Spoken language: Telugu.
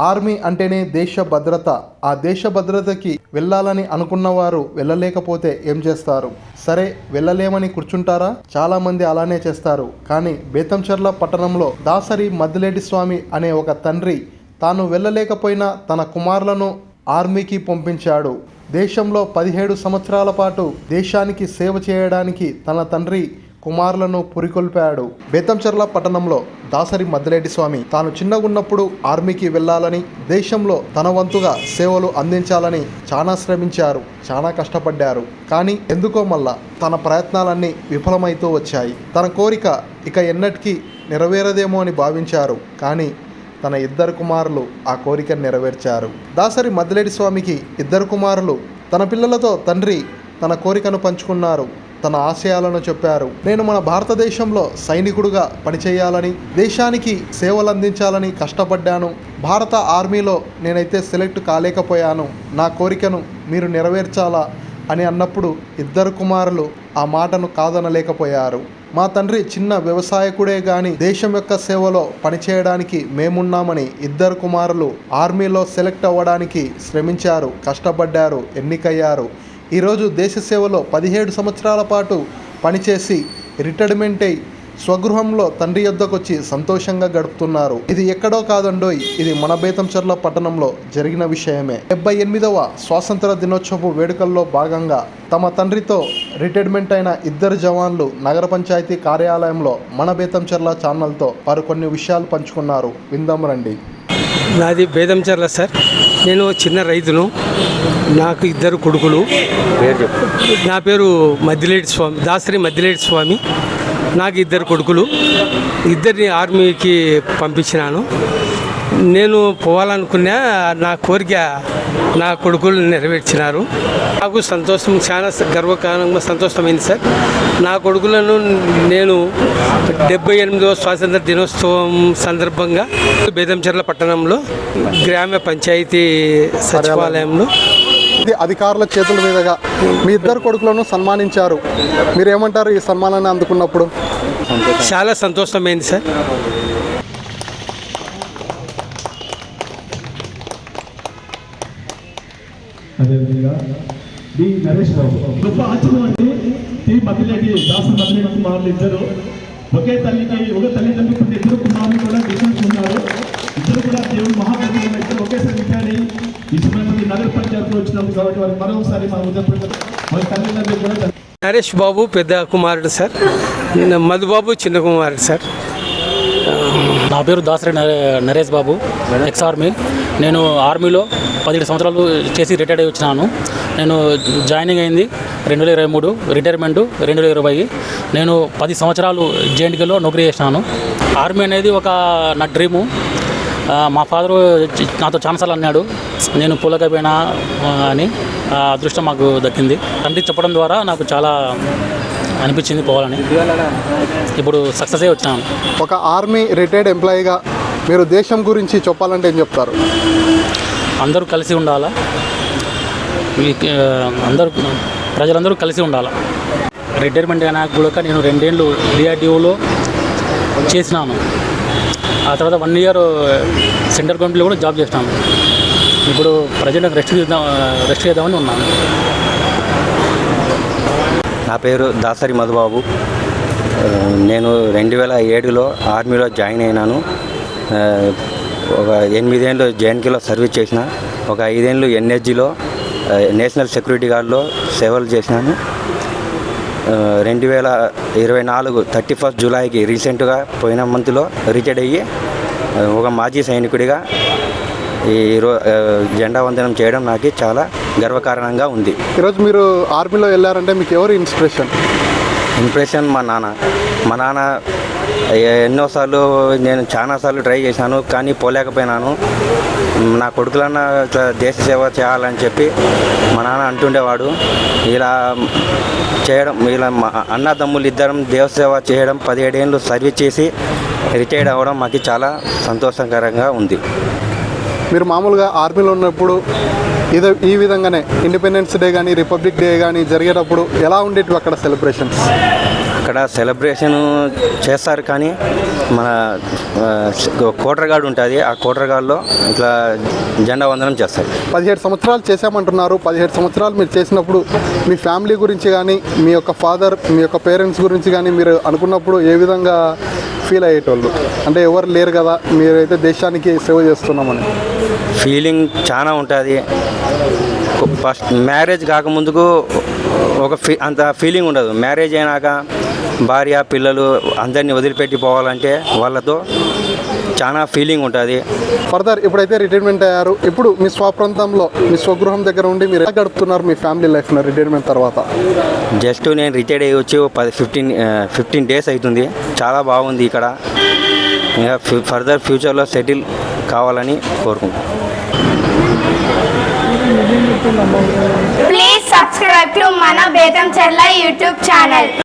ఆర్మీ అంటేనే దేశ భద్రత. ఆ దేశ భద్రతకి వెళ్ళాలని అనుకున్నవారు వెళ్ళలేకపోతే ఏం చేస్తారు? సరే వెళ్ళలేమని కూర్చుంటారా? చాలా మంది అలానే చేస్తారు. కానీ బేతంచెర్ల పట్టణంలో దాసరి మద్దిలేటి స్వామి అనే ఒక తండ్రి తాను వెళ్ళలేకపోయినా తన కుమారులను ఆర్మీకి పంపించాడు. దేశంలో పదిహేడు సంవత్సరాల పాటు దేశానికి సేవ చేయడానికి తన తండ్రి కుమారులను పురికొల్పాడు. బేతంచెర్ల పట్టణంలో దాసరి మద్దిలేటి స్వామి తాను చిన్నగున్నప్పుడు ఆర్మీకి వెళ్ళాలని దేశంలో తన వంతుగా సేవలు అందించాలని చాలా శ్రమించారు చాలా కష్టపడ్డారు. కానీ ఎందుకో మళ్ళా తన ప్రయత్నాలన్నీ విఫలమైతూ వచ్చాయి. తన కోరిక ఇక ఎన్నటికీ నెరవేరదేమో అని భావించారు. కానీ తన ఇద్దరు కుమారులు ఆ కోరిక నెరవేర్చారు. దాసరి మద్దిలేటి స్వామికి ఇద్దరు కుమారులు తన పిల్లలతో తండ్రి తన కోరికను పంచుకున్నారు. తన ఆశయాలను చెప్పారు. నేను మన భారతదేశంలో సైనికుడుగా పనిచేయాలని దేశానికి సేవలు అందించాలని కష్టపడ్డాను. భారత ఆర్మీలో నేనైతే సెలెక్ట్ కాలేకపోయాను. నా కోరికను మీరు నెరవేర్చాలా? అని అన్నప్పుడు ఇద్దరు కుమారులు ఆ మాటను కాదనలేకపోయారు. మా తండ్రి చిన్న వ్యవసాయకుడే గాని దేశం యొక్క సేవలో పనిచేయడానికి మేమున్నామని ఇద్దరు కుమారులు ఆర్మీలో సెలెక్ట్ అవ్వడానికి శ్రమించారు కష్టపడ్డారు ఎన్నికయ్యారు. ఈరోజు దేశ సేవలో పదిహేడు సంవత్సరాల పాటు పనిచేసి రిటైర్మెంట్ అయి స్వగృహంలో తండ్రి యొద్దకొచ్చి సంతోషంగా గడుపుతున్నారు. ఇది ఎక్కడో కాదండోయ్ ఇది మన బేతంచర్ల పట్టణంలో జరిగిన విషయమే. డెబ్బై ఎనిమిదవ స్వాతంత్ర దినోత్సవ వేడుకల్లో భాగంగా తమ తండ్రితో రిటైర్మెంట్ అయిన ఇద్దరు జవాన్లు నగర పంచాయతీ కార్యాలయంలో మన బేతంచర్ల ఛానల్తో వారు కొన్ని విషయాలు పంచుకున్నారు. విందాం రండి. నాది బేదంచర్ల సార్. నేను చిన్న రైతును. నాకు ఇద్దరు కొడుకులు. నా పేరు మద్దిలేటి స్వామి దాసరి మద్దిలేటి స్వామి. నాకు ఇద్దరు కొడుకులు. ఇద్దరిని ఆర్మీకి పంపించినాను. నేను పోవాలనుకున్నా నా కోరిక నా కొడుకులు నెరవేర్చినారు. నాకు సంతోషం చాలా గర్వకారణంగా సంతోషమైంది సార్. నా కొడుకులను నేను డెబ్బై ఎనిమిదవ స్వాతంత్ర దినోత్సవం సందర్భంగా బేదంచెర్ల పట్టణంలో గ్రామ పంచాయతీ సచివాలయంలో ఇది అధికారుల చేతుల మీదుగా మీ ఇద్దరు కొడుకులను సన్మానించారు. మీరేమంటారు ఈ సన్మానాన్ని అందుకున్నప్పుడు? చాలా సంతోషమైంది సార్. అదేవిధంగా డి నరేష్ బాబు. గొప్ప ఆశ్చర్యం అండి. టి మదిలేటి దాసు మదిలేటి కుమారులు ఇద్దరు. ఒకే తల్లికి ఒక తల్లిదండ్రులు పుట్టిన ఇద్దరు కుమారులు కూడా డిఫరెన్స్ ఉన్నారు. ఇద్దరు కూడా దేవుడు మహాప్రభులు ఇద్దరు ఒకేసారి విద్యాని ఈ సమయంలో నగర పంచాయతీలో వచ్చినాము కాబట్టి వారికి మరొకసారి మన ఉదయపూర్వక వారి తల్లిదండ్రులు కూడా నరేష్ బాబు పెద్ద కుమారుడు సార్. మధుబాబు చిన్న కుమారుడు సార్. నా పేరు దాసరి నరే- నరేష్ బాబు ఎక్స్ ఆర్మీ నేను ఆర్మీలో పదిహేడు సంవత్సరాలు చేసి రిటైర్డ్ అయి వచ్చినాను. నేను జాయినింగ్ అయింది రెండు వేల ఇరవై మూడు రిటైర్మెంట్ రెండు వేల ఇరవై. నేను పది సంవత్సరాలు జేఎన్టీలో నౌకరీ చేసినాను. ఆర్మీ అనేది ఒక నా డ్రీము. మా ఫాదరు నాతో చాలాసార్లు అన్నాడు నేను పూలకపోయినా అని. అదృష్టం మాకు దక్కింది. తండ్రి చెప్పడం ద్వారా నాకు చాలా అనిపించింది పోవాలని. ఇప్పుడు సక్సెస్ అయ్యి వచ్చినాను. ఒక ఆర్మీ రిటైర్డ్ ఎంప్లాయీగా మీరు దేశం గురించి చెప్పాలంటే ఏం చెప్తారు? అందరూ కలిసి ఉండాలా? అందరూ ప్రజలందరూ కలిసి ఉండాలి? రిటైర్మెంట్ అయినా కూడా నేను రెండేళ్ళు డిఆర్డిఓలో చేసినాను. ఆ తర్వాత వన్ ఇయర్ సెంట్రల్ గవర్నమెంట్లో కూడా జాబ్ చేసినాను ఇప్పుడు ప్రజెంట్ రెస్ట్ చేద్దాం రెస్ట్ చేద్దామని ఉన్నాను. నా పేరు దాసరి మధుబాబు. నేను రెండు వేల ఏడులో ఆర్మీలో జాయిన్ అయినాను. ఒక ఎనిమిదేళ్ళు జేఎన్కేలో సర్వీస్ చేసిన. ఒక ఐదేళ్ళు ఎన్ఎస్జిలో నేషనల్ సెక్యూరిటీ గార్డ్లో సేవలు చేసినాను. రెండు వేల ఇరవై నాలుగు థర్టీ ఫస్ట్ జూలైకి రీసెంట్గా పోయిన మంత్లో రిటైర్డ్ అయ్యి ఒక మాజీ సైనికుడిగా ఈ రో ఆ, జెండా వందనం చేయడం నాకు చాలా గర్వకారణంగా ఉంది. ఈరోజు మీరు ఆర్మీలో వెళ్ళారంటే మీకు ఎవరు ఇన్స్పిరేషన్? ఇంప్రెషన్ మా నాన్న. మా నాన్న ఎన్నోసార్లు నేను చాలాసార్లు ట్రై చేశాను కానీ పోలేకపోయినాను. నా కొడుకులన్న ఇట్లా దేశ సేవ చేయాలని చెప్పి మా నాన్న అంటుండేవాడు. ఇలా చేయడం ఇలా మా అన్న తమ్ముళ్ళు ఇద్దరం దేవ సేవ చేయడం పదిహేడేళ్ళు సర్వీస్ చేసి రిటైర్డ్ అవ్వడం మాకు చాలా సంతోషకరంగా ఉంది. మీరు మామూలుగా ఆర్మీలో ఉన్నప్పుడు ఇదే ఈ విధంగానే ఇండిపెండెన్స్ డే కానీ రిపబ్లిక్ డే కానీ జరిగేటప్పుడు ఎలా ఉండేటివి అక్కడ సెలబ్రేషన్స్ ఇక్కడ సెలబ్రేషన్ చేస్తారు కానీ మన కోటర్ గార్డ్ ఉంటుంది. ఆ కోటర్ గార్డ్లో ఇట్లా జెండా వందనం చేస్తారు. పదిహేడు సంవత్సరాలు చేశామంటున్నారు. పదిహేడు సంవత్సరాలు మీరు చేసినప్పుడు మీ ఫ్యామిలీ గురించి కానీ మీ యొక్క ఫాదర్ మీ యొక్క పేరెంట్స్ గురించి కానీ మీరు అనుకున్నప్పుడు ఏ విధంగా ఫీల్ అయ్యేటోళ్ళు? అంటే ఎవరు లేరు కదా మీరైతే దేశానికి సేవ చేస్తున్నామని. ఫీలింగ్ చాలా ఉంటుంది. ఫస్ట్ మ్యారేజ్ కాకముందుకు ఒక ఫీ అంత ఫీలింగ్ ఉండదు. మ్యారేజ్ అయినాక భార్య పిల్లలు అందరినీ వదిలిపెట్టి పోవాలంటే వాళ్ళతో చాలా ఫీలింగ్ ఉంటుంది. ఫర్దర్ ఇప్పుడైతే రిటైర్మెంట్ అయ్యారు. ఇప్పుడు మీ స్వప్రాంతంలో మీ స్వగృహం దగ్గర ఉండి మీరు ఎలా గడుపుతున్నారు మీ ఫ్యామిలీ లైఫ్ను రిటైర్మెంట్ తర్వాత? జస్ట్ నేను రిటైర్డ్ అయ్యి వచ్చి పది ఫిఫ్టీన్ ఫిఫ్టీన్ డేస్ అవుతుంది చాలా బాగుంది ఇక్కడ. ఇంకా ఫర్దర్ ఫ్యూచర్లో సెటిల్ కావాలని కోరుకుంటున్నాను. Please subscribe to Mana Betam Chella YouTube channel.